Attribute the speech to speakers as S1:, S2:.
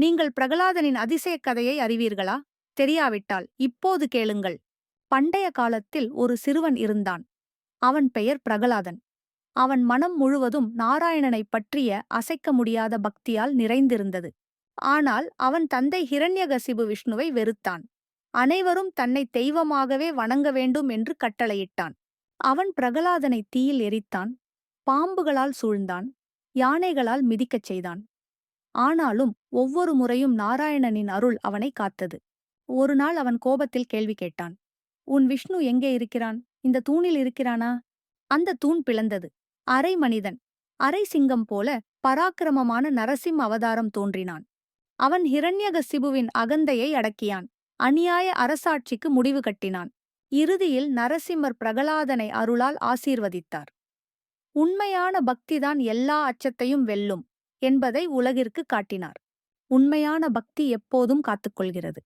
S1: நீங்கள் பிரகலாதனின் அதிசயக் கதையை அறிவீர்களா? தெரியாவிட்டால் இப்போது கேளுங்கள். பண்டைய காலத்தில் ஒரு சிறுவன் இருந்தான். அவன் பெயர் பிரகலாதன். அவன் மனம் முழுவதும் நாராயணனைப் பற்றிய அசைக்க முடியாத பக்தியால் நிறைந்திருந்தது. ஆனால் அவன் தந்தை ஹிரண்யகசிபு விஷ்ணுவை வெறுத்தான். அனைவரும் தன்னை தெய்வமாகவே வணங்க வேண்டும் என்று கட்டளையிட்டான். அவன் பிரகலாதனை தீயில் எரித்தான். பாம்புகளால் சூழ்ந்தான். யானைகளால் மிதிக்கச் செய்தான். ஆனாலும் ஒவ்வொரு முறையும் நாராயணனின் அருள் அவனை காத்தது. ஒரு நாள் அவன் கோபத்தில் கேள்வி கேட்டான். உன் விஷ்ணு எங்கே இருக்கிறான்? இந்த தூணில் இருக்கிறானா? அந்த தூண் பிளந்தது. அரை மனிதன் அரை சிங்கம் போல பராக்கிரமமான நரசிம்ம அவதாரம் தோன்றினான். அவன் ஹிரண்யகசிபுவின் அகந்தையை அடக்கியான். அநியாய அரசாட்சிக்கு முடிவு கட்டினான். இறுதியில் நரசிம்மர் பிரகலாதனை அருளால் ஆசீர்வதித்தார். உண்மையான பக்திதான் எல்லா அச்சத்தையும் வெல்லும். என்பதை உலகிற்கு காட்டினார். உண்மையான பக்தி எப்போதும் காத்துக்கொள்கிறது.